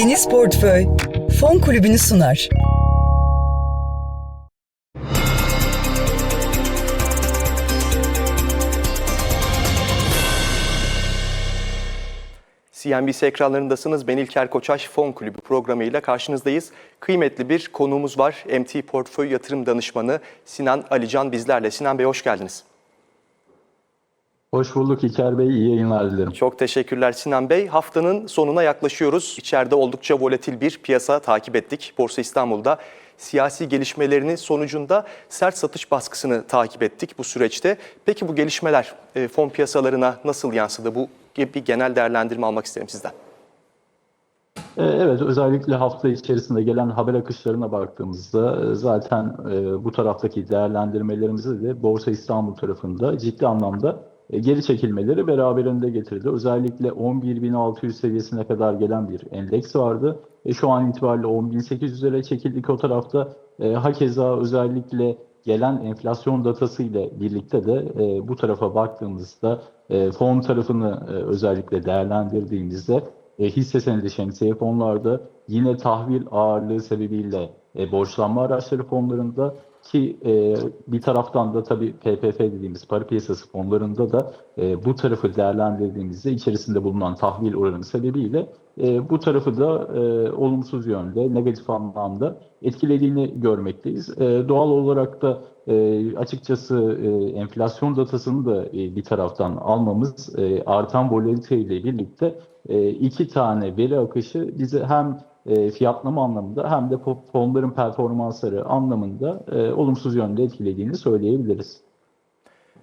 Deniz Portföy Fon Kulübü'nü sunar. CNBC ekranlarındasınız. Ben İlker Koçaş Fon Kulübü programıyla karşınızdayız. Kıymetli bir konuğumuz var. MT Portföy Yatırım Danışmanı Sinan Alican bizlerle. Sinan Bey hoş geldiniz. Hoş bulduk İlker Bey, iyi yayınlar dilerim. Çok teşekkürler Sinan Bey. Haftanın sonuna yaklaşıyoruz. İçeride oldukça volatil bir piyasa takip ettik. Borsa İstanbul'da siyasi gelişmelerinin sonucunda sert satış baskısını takip ettik bu süreçte. Peki bu gelişmeler e, fon piyasalarına nasıl yansıdı? Bu gibi bir genel değerlendirme almak isterim sizden. Ee, Evet, özellikle hafta içerisinde gelen haber akışlarına baktığımızda e, zaten e, bu taraftaki değerlendirmelerimizi de Borsa İstanbul tarafında ciddi anlamda e, geri çekilmeleri beraberinde getirdi. Özellikle 11.600 seviyesine kadar gelen bir endeks vardı. E, şu an itibariyle 10.800'lere çekildik o tarafta. E, hakeza özellikle gelen enflasyon datası ile birlikte de e, bu tarafa baktığımızda e, fon tarafını e, özellikle değerlendirdiğimizde e, hisse senedi şemsiye fonlarda yine tahvil ağırlığı sebebiyle e, borçlanma araçları fonlarında ki e, bir taraftan da tabii PPF dediğimiz para piyasası fonlarında da e, bu tarafı değerlendirdiğimizde içerisinde bulunan tahvil oranı sebebiyle e, bu tarafı da e, olumsuz yönde, negatif anlamda etkilediğini görmekteyiz. E, doğal olarak da e, açıkçası e, enflasyon datasını da e, bir taraftan almamız e, artan volatilite ile birlikte e, iki tane veri akışı bize hem e, fiyatlama anlamında hem de fo- fonların performansları anlamında e, olumsuz yönde etkilediğini söyleyebiliriz.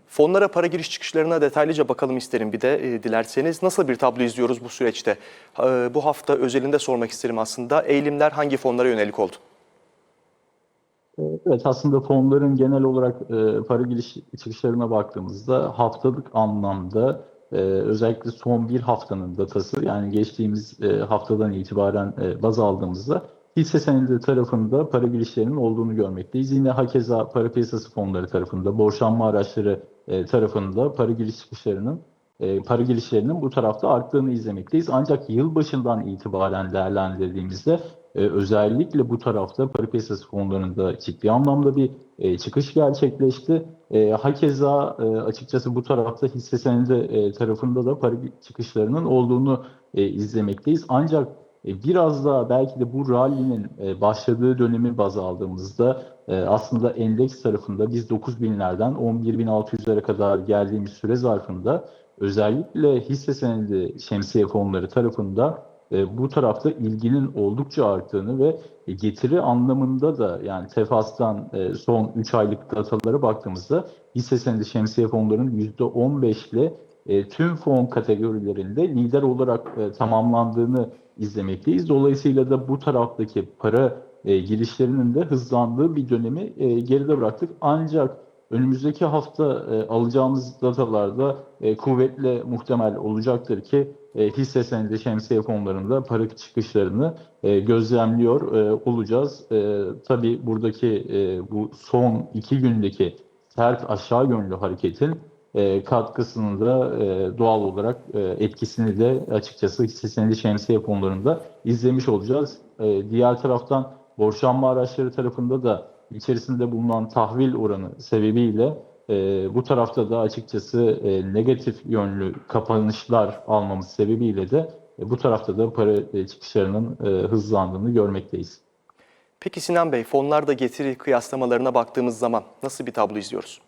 Fonlara para giriş çıkışlarına detaylıca bakalım isterim bir de e, dilerseniz. Nasıl bir tablo izliyoruz bu süreçte? E, bu hafta özelinde sormak isterim aslında. Eğilimler hangi fonlara yönelik oldu? Evet aslında fonların genel olarak e, para giriş çıkışlarına baktığımızda haftalık anlamda e, özellikle son bir haftanın datası yani geçtiğimiz e, haftadan itibaren e, baz aldığımızda hisse senedi tarafında para girişlerinin olduğunu görmekteyiz. Yine hakeza para piyasası fonları tarafında, borçlanma araçları e, tarafında para giriş çıkışlarının e, para girişlerinin bu tarafta arttığını izlemekteyiz. Ancak yılbaşından itibaren değerlendirdiğimizde e, özellikle bu tarafta para piyasası fonlarında ciddi anlamda bir e, çıkış gerçekleşti. E, hakeza e, açıkçası bu tarafta hisse senedi e, tarafında da para çıkışlarının olduğunu e, izlemekteyiz. Ancak e, biraz daha belki de bu rally'nin e, başladığı dönemi baz aldığımızda e, aslında endeks tarafında biz 9000'lerden 11.600'lere kadar geldiğimiz süre zarfında özellikle hisse senedi şemsiye fonları tarafında e, bu tarafta ilginin oldukça arttığını ve getiri anlamında da yani Tefas'tan e, son 3 aylık datalara baktığımızda hisse senedi şemsiye fonlarının %15 ile e, tüm fon kategorilerinde lider olarak e, tamamlandığını izlemekteyiz. Dolayısıyla da bu taraftaki para e, girişlerinin de hızlandığı bir dönemi e, geride bıraktık. Ancak önümüzdeki hafta e, alacağımız datalarda e, kuvvetle muhtemel olacaktır ki e, hisse senedi şemsiye fonlarında para çıkışlarını e, gözlemliyor e, olacağız. E, tabii buradaki e, bu son iki gündeki sert aşağı yönlü hareketin e, katkısını da e, doğal olarak e, etkisini de açıkçası hisse senedi şemsiye fonlarında izlemiş olacağız. E, diğer taraftan borçlanma araçları tarafında da içerisinde bulunan tahvil oranı sebebiyle e, bu tarafta da açıkçası e, negatif yönlü kapanışlar almamız sebebiyle de e, bu tarafta da para e, çıkışlarının e, hızlandığını görmekteyiz. Peki Sinan Bey, fonlarda getiri kıyaslamalarına baktığımız zaman nasıl bir tablo izliyoruz?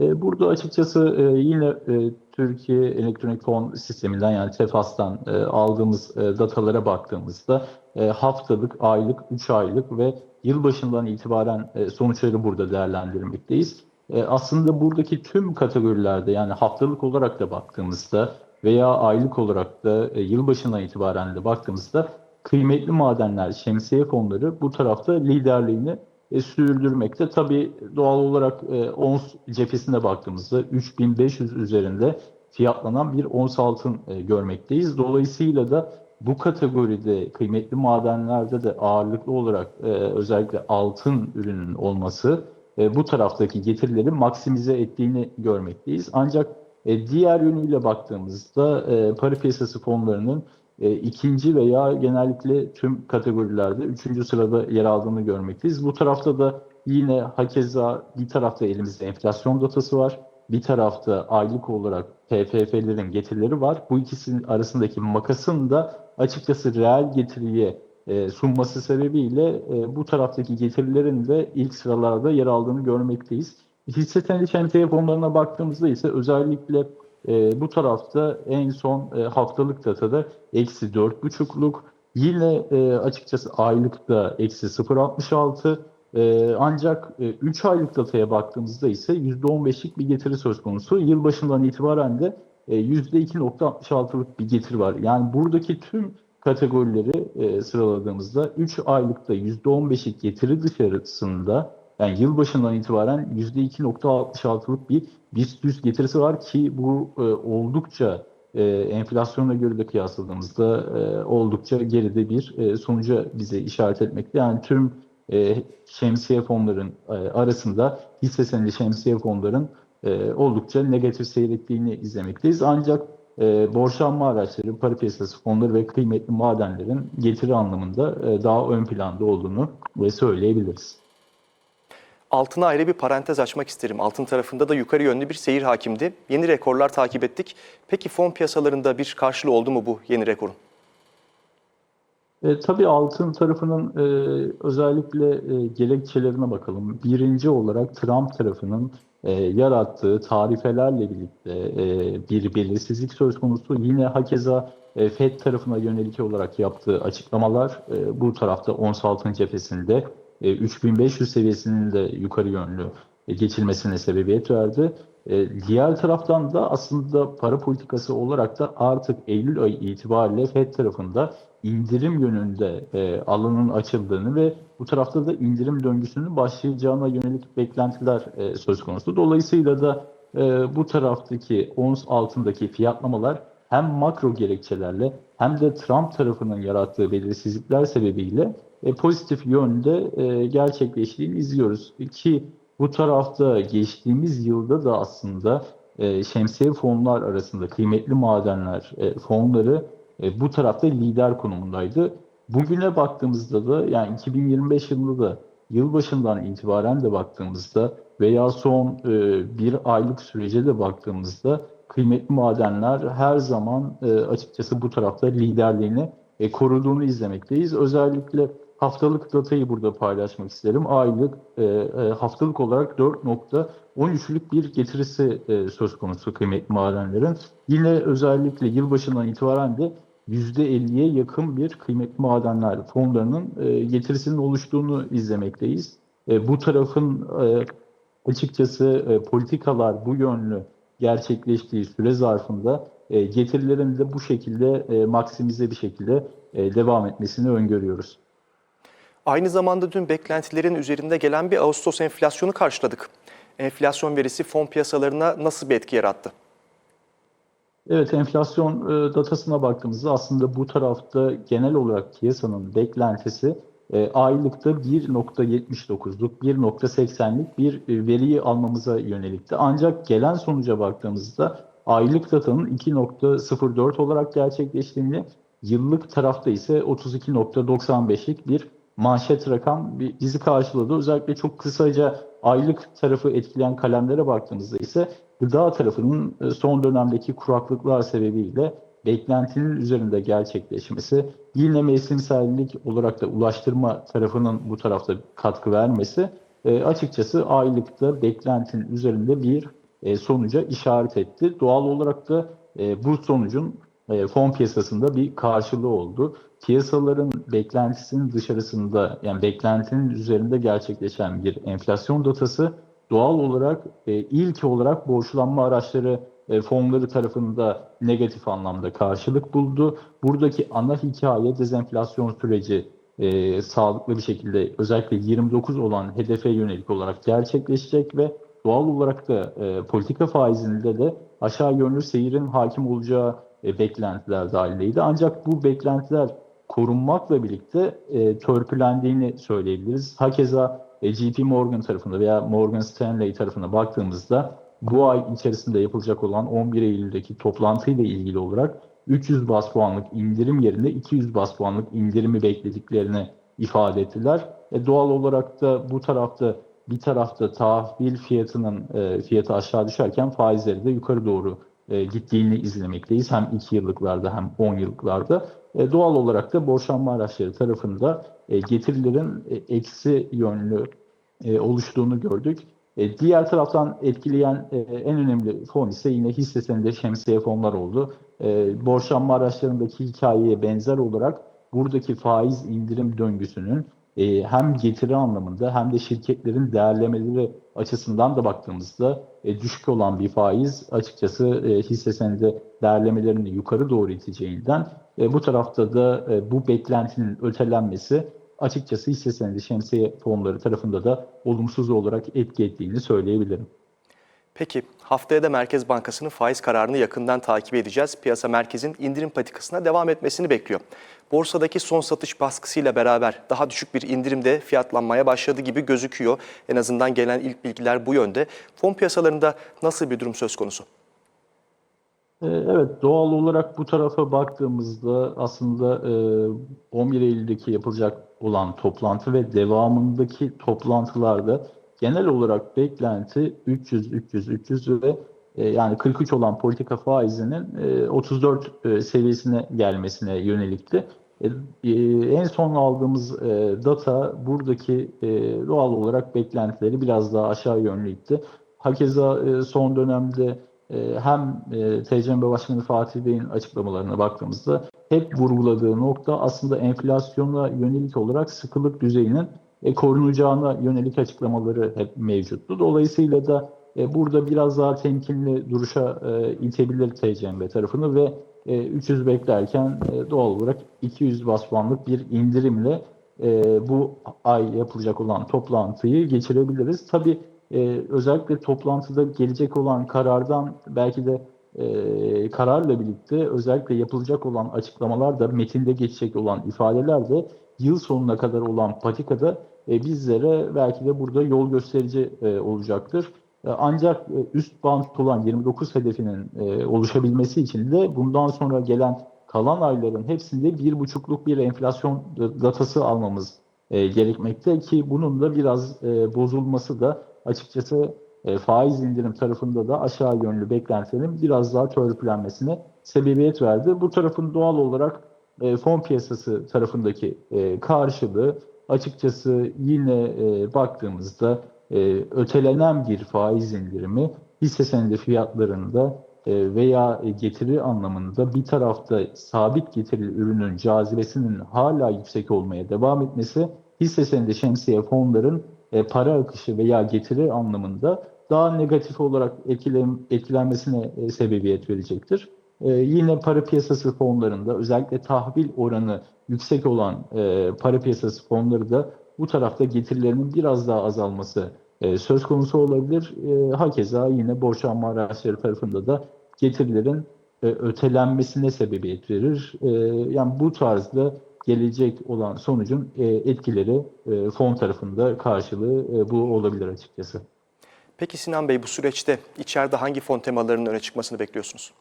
E, Burada açıkçası e, yine e, Türkiye Elektronik Fon Sisteminden yani TEFAS'tan aldığımız datalara baktığımızda haftalık, aylık, 3 aylık ve yılbaşından itibaren e, sonuçları burada değerlendirmekteyiz. E, Aslında buradaki tüm kategorilerde yani haftalık olarak da baktığımızda veya aylık olarak da e, yılbaşından itibaren de baktığımızda kıymetli madenler, şemsiye fonları bu tarafta liderliğini e, sürdürmekte. Tabii doğal olarak e, ons cephesine baktığımızda 3500 üzerinde fiyatlanan bir ons altın görmekteyiz. Dolayısıyla da bu kategoride kıymetli madenlerde de ağırlıklı olarak e, özellikle altın ürünün olması e, bu taraftaki getirileri maksimize ettiğini görmekteyiz. Ancak e, diğer yönüyle baktığımızda e, para piyasası fonlarının e, ikinci veya genellikle tüm kategorilerde üçüncü sırada yer aldığını görmekteyiz. Bu tarafta da yine hakeza bir tarafta elimizde enflasyon datası var. Bir tarafta aylık olarak PFF'lerin getirileri var. Bu ikisinin arasındaki makasın da açıkçası reel getiriye e, sunması sebebiyle e, bu taraftaki getirilerin de ilk sıralarda yer aldığını görmekteyiz. Hisse senedi şemsiye fonlarına baktığımızda ise özellikle e, bu tarafta en son e, haftalık datada eksi 4,5'luk yine e, açıkçası aylıkta eksi 0,66 e, ancak 3 aylık dataya baktığımızda ise %15'lik bir getiri söz konusu. Yılbaşından itibaren de e, %2,66'lık bir getiri var. Yani buradaki tüm kategorileri e, sıraladığımızda 3 aylıkta %15'lik getiri dışarısında yani yılbaşından itibaren %2.66'lık bir BIST 100 getirisi var ki bu e, oldukça e, enflasyonla göre de kıyasladığımızda e, oldukça geride bir e, sonuca bize işaret etmekte. Yani tüm e, şemsiye fonların e, arasında hisse senedi şemsiye fonların e, oldukça negatif seyrettiğini izlemekteyiz. Ancak e, borçlanma araçları, para piyasası fonları ve kıymetli madenlerin getiri anlamında e, daha ön planda olduğunu ve söyleyebiliriz. Altına ayrı bir parantez açmak isterim. Altın tarafında da yukarı yönlü bir seyir hakimdi. Yeni rekorlar takip ettik. Peki fon piyasalarında bir karşılığı oldu mu bu yeni rekorun? E, tabii altın tarafının e, özellikle e, gerekçelerine bakalım. Birinci olarak Trump tarafının e, yarattığı tarifelerle birlikte e, bir belirsizlik söz konusu. Yine hakeza e, Fed tarafına yönelik olarak yaptığı açıklamalar e, bu tarafta ons altın cephesinde e, 3500 seviyesinin de yukarı yönlü e, geçilmesine sebebiyet verdi. E, diğer taraftan da aslında para politikası olarak da artık Eylül ayı itibariyle Fed tarafında indirim yönünde e, alanın açıldığını ve bu tarafta da indirim döngüsünün başlayacağına yönelik beklentiler e, söz konusu. Dolayısıyla da e, bu taraftaki ons altındaki fiyatlamalar hem makro gerekçelerle hem de Trump tarafının yarattığı belirsizlikler sebebiyle e, pozitif yönde e, gerçekleştiğini izliyoruz. Ki bu tarafta geçtiğimiz yılda da aslında e, şemsiye fonlar arasında kıymetli madenler e, fonları e, bu tarafta lider konumundaydı. Bugüne baktığımızda da yani 2025 yılında da yılbaşından itibaren de baktığımızda veya son e, bir aylık sürece de baktığımızda kıymetli madenler her zaman e, açıkçası bu tarafta liderliğini e, koruduğunu izlemekteyiz. Özellikle haftalık datayı burada paylaşmak isterim. Aylık e, e, haftalık olarak 4.13'lük bir getirisi e, söz konusu kıymetli madenlerin. Yine özellikle yılbaşından itibaren de %50'ye yakın bir kıymetli madenler fonlarının e, getirisinin oluştuğunu izlemekteyiz. E, bu tarafın e, açıkçası politikalar bu yönlü gerçekleştiği süre zarfında e, getirilerin de bu şekilde maksimize bir şekilde devam etmesini öngörüyoruz. Aynı zamanda dün beklentilerin üzerinde gelen bir Ağustos enflasyonu karşıladık. Enflasyon verisi fon piyasalarına nasıl bir etki yarattı? Evet, enflasyon e, datasına baktığımızda aslında bu tarafta genel olarak piyasanın beklentisi e, aylıkta 1.79'luk, 1.80'lik bir e, veriyi almamıza yönelikti. Ancak gelen sonuca baktığımızda aylık datanın 2.04 olarak gerçekleştiğini, yıllık tarafta ise 32.95'lik bir manşet rakam bizi karşıladı. Özellikle çok kısaca aylık tarafı etkileyen kalemlere baktığımızda ise gıda tarafının e, son dönemdeki kuraklıklar sebebiyle beklentinin üzerinde gerçekleşmesi, yine mevsimsellik olarak da ulaştırma tarafının bu tarafta katkı vermesi e, açıkçası aylıkta beklentinin üzerinde bir e, sonuca işaret etti. Doğal olarak da bu sonucun fon piyasasında bir karşılığı oldu. Piyasaların beklentisinin dışarısında yani beklentinin üzerinde gerçekleşen bir enflasyon datası doğal olarak e, ilk olarak borçlanma araçları e, fonları tarafında negatif anlamda karşılık buldu. Buradaki ana hikaye dezenflasyon süreci e, sağlıklı bir şekilde özellikle 29 olan hedefe yönelik olarak gerçekleşecek ve doğal olarak da e, politika faizinde de aşağı yönlü seyirin hakim olacağı e, beklentiler dahilindeydi. Ancak bu beklentiler korunmakla birlikte e, törpülendiğini söyleyebiliriz. Hakeza e, JP Morgan tarafında veya Morgan Stanley tarafına baktığımızda bu ay içerisinde yapılacak olan 11 Eylül'deki toplantıyla ilgili olarak 300 bas puanlık indirim yerine 200 bas puanlık indirimi beklediklerini ifade ettiler. E, doğal olarak da bu tarafta bir tarafta tahvil fiyatının e, fiyatı aşağı düşerken faizleri de yukarı doğru e, gittiğini izlemekteyiz. Hem 2 yıllıklarda hem 10 yıllıklarda. E, doğal olarak da borçlanma araçları tarafında e, getirilerin e, eksi yönlü oluştuğunu gördük. Diğer taraftan etkileyen en önemli fon ise yine hisse senedi şemsiye fonlar oldu. E, borçlanma araçlarındaki hikayeye benzer olarak buradaki faiz indirim döngüsünün e, hem getiri anlamında hem de şirketlerin değerlemeleri açısından da baktığımızda e, düşük olan bir faiz açıkçası e, hisse senedi değerlemelerini yukarı doğru iteceğinden e, bu tarafta da e, bu beklentinin ötelenmesi açıkçası hisse senedi şemsiye fonları tarafında da olumsuz olarak etki ettiğini söyleyebilirim. Peki haftaya da Merkez Bankası'nın faiz kararını yakından takip edeceğiz. Piyasa merkezin indirim patikasına devam etmesini bekliyor. Borsadaki son satış baskısıyla beraber daha düşük bir indirimde fiyatlanmaya başladı gibi gözüküyor. En azından gelen ilk bilgiler bu yönde. Fon piyasalarında nasıl bir durum söz konusu? Ee, Evet, doğal olarak bu tarafa baktığımızda aslında e, 11 Eylül'deki yapılacak olan toplantı ve devamındaki toplantılarda genel olarak beklenti 300, 300, 300 ve e, yani 43 olan politika faizinin e, 34 e, seviyesine gelmesine yönelikti. E, e, En son aldığımız e, data buradaki e, doğal olarak beklentileri biraz daha aşağı yönlü itti. Hakeza e, son dönemde e, hem e, TCMB Başkanı Fatih Bey'in açıklamalarına baktığımızda hep vurguladığı nokta aslında enflasyona yönelik olarak sıkılık düzeyinin e, korunacağına yönelik açıklamaları hep mevcuttu. Dolayısıyla da e, burada biraz daha temkinli duruşa e, itebilir TCMB tarafını ve e, 300 beklerken e, doğal olarak 200 bas bir indirimle e, bu ay yapılacak olan toplantıyı geçirebiliriz. Tabii e, özellikle toplantıda gelecek olan karardan belki de e, kararla birlikte özellikle yapılacak olan açıklamalar da metinde geçecek olan ifadeler de yıl sonuna kadar olan patikada e, bizlere belki de burada yol gösterici e, olacaktır. E, Ancak e, üst bant olan 29 hedefinin e, oluşabilmesi için de bundan sonra gelen kalan ayların hepsinde bir buçukluk bir enflasyon datası almamız e, gerekmekte ki bunun da biraz e, bozulması da açıkçası e, faiz indirim tarafında da aşağı yönlü beklentilerin biraz daha törpülenmesine sebebiyet verdi. Bu tarafın doğal olarak e, fon piyasası tarafındaki e, karşılığı açıkçası yine e, baktığımızda e, ötelenen bir faiz indirimi hisse senedi fiyatlarında e, veya getiri anlamında bir tarafta sabit getirili ürünün cazibesinin hala yüksek olmaya devam etmesi hisse senedi şemsiye fonların e, para akışı veya getiri anlamında daha negatif olarak etkilen, etkilenmesine e, sebebiyet verecektir. E, yine para piyasası fonlarında özellikle tahvil oranı yüksek olan e, para piyasası fonları da bu tarafta getirilerinin biraz daha azalması e, söz konusu olabilir. E, hakeza yine borçlanma araçları tarafında da getirilerin e, ötelenmesine sebebiyet verir. E, yani bu tarzda gelecek olan sonucun e, etkileri e, fon tarafında karşılığı e, bu olabilir açıkçası. Peki Sinan Bey bu süreçte içeride hangi fon temalarının öne çıkmasını bekliyorsunuz?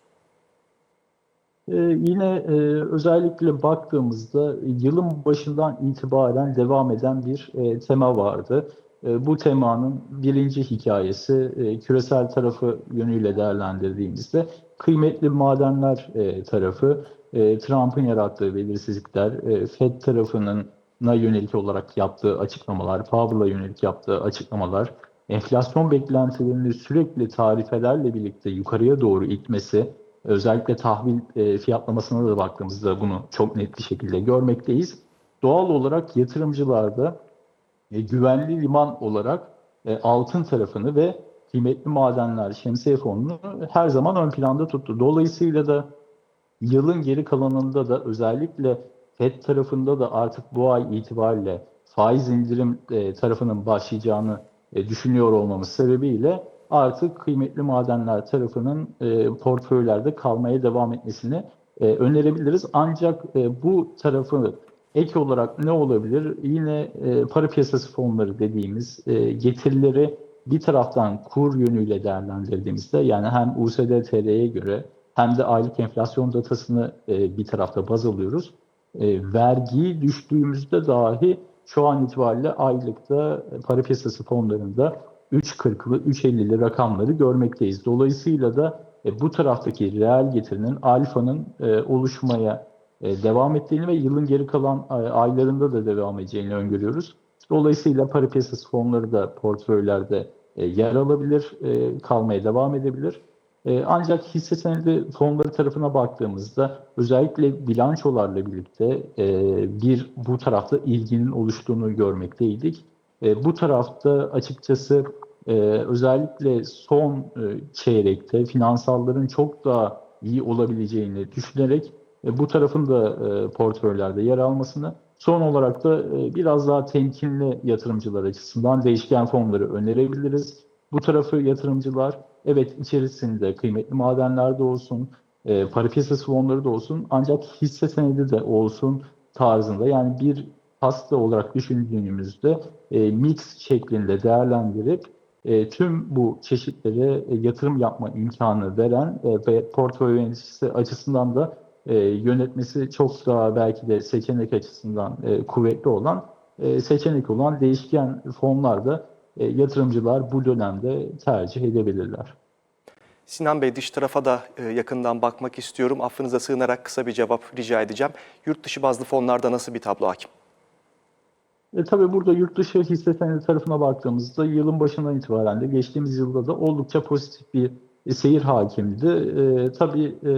Ee, yine e, özellikle baktığımızda yılın başından itibaren devam eden bir e, tema vardı. E, bu temanın birinci hikayesi e, küresel tarafı yönüyle değerlendirdiğimizde kıymetli madenler e, tarafı, e, Trump'ın yarattığı belirsizlikler, e, Fed tarafının na yönelik olarak yaptığı açıklamalar, Powell'a yönelik yaptığı açıklamalar, enflasyon beklentilerini sürekli tarifelerle birlikte yukarıya doğru itmesi, özellikle tahvil e, fiyatlamasına da baktığımızda bunu çok net bir şekilde görmekteyiz. Doğal olarak yatırımcılarda e, güvenli liman olarak e, altın tarafını ve kıymetli madenler, şemsiye fonunu her zaman ön planda tuttu. Dolayısıyla da yılın geri kalanında da özellikle FED tarafında da artık bu ay itibariyle faiz indirim e, tarafının başlayacağını düşünüyor olmamız sebebiyle artık kıymetli madenler tarafının e, portföylerde kalmaya devam etmesini e, önerebiliriz. Ancak e, bu tarafı ek olarak ne olabilir? Yine e, para piyasası fonları dediğimiz e, getirileri bir taraftan kur yönüyle değerlendirdiğimizde yani hem USD TL'ye göre hem de aylık enflasyon datasını e, bir tarafta baz alıyoruz. E, vergiyi düştüğümüzde dahi şu an itibariyle aylıkta e, para piyasası fonlarında 3.40'lı, 3.50'li rakamları görmekteyiz. Dolayısıyla da e, bu taraftaki reel getirinin alfanın e, oluşmaya e, devam ettiğini ve yılın geri kalan e, aylarında da devam edeceğini öngörüyoruz. Dolayısıyla para piyasası fonları da portföylerde e, yer alabilir, e, kalmaya devam edebilir. E, ancak hisse senedi fonları tarafına baktığımızda özellikle bilançolarla birlikte e, bir bu tarafta ilginin oluştuğunu görmekteydik. E, bu tarafta açıkçası e, özellikle son e, çeyrekte finansalların çok daha iyi olabileceğini düşünerek e, bu tarafın da e, portföylerde yer almasını son olarak da e, biraz daha temkinli yatırımcılar açısından değişken fonları önerebiliriz. Bu tarafı yatırımcılar evet içerisinde kıymetli madenler de olsun, e, para piyasası fonları da olsun ancak hisse senedi de olsun tarzında yani bir hasta olarak düşündüğümüzde e, mix şeklinde değerlendirip e, tüm bu çeşitlere e, yatırım yapma imkanı veren e, ve portföy yöneticisi açısından da e, yönetmesi çok daha belki de seçenek açısından e, kuvvetli olan e, seçenek olan değişken fonlar da e, yatırımcılar bu dönemde tercih edebilirler. Sinan Bey dış tarafa da e, yakından bakmak istiyorum. Affınıza sığınarak kısa bir cevap rica edeceğim. Yurt dışı bazlı fonlarda nasıl bir tablo hakim? E, tabii burada yurt dışı hisse senedi tarafına baktığımızda yılın başından itibaren de geçtiğimiz yılda da oldukça pozitif bir e, seyir hakimdi. E, tabii e,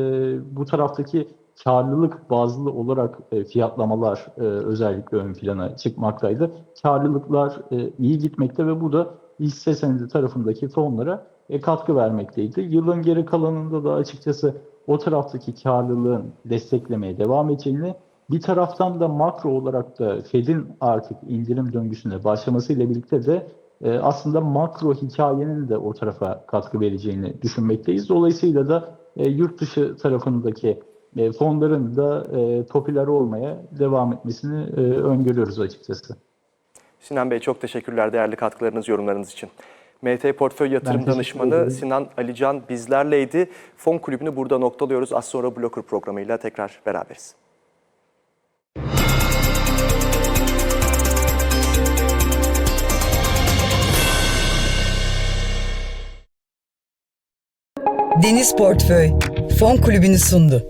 bu taraftaki karlılık bazlı olarak e, fiyatlamalar e, özellikle ön plana çıkmaktaydı. Karlılıklar e, iyi gitmekte ve bu da hisse senedi tarafındaki fonlara e, katkı vermekteydi. Yılın geri kalanında da açıkçası o taraftaki karlılığın desteklemeye devam edeceğini bir taraftan da makro olarak da Fed'in artık indirim döngüsüne başlamasıyla birlikte de e, aslında makro hikayenin de o tarafa katkı vereceğini düşünmekteyiz. Dolayısıyla da e, yurt dışı tarafındaki e, fonların da e, popüler olmaya devam etmesini e, öngörüyoruz açıkçası. Sinan Bey çok teşekkürler değerli katkılarınız, yorumlarınız için. MT Portföy Yatırım Danışmanı. Sinan Alican bizlerleydi. Fon kulübünü burada noktalıyoruz. Az sonra Blocker programıyla tekrar beraberiz. Deniz Portföy Fon Kulübü'nü sundu.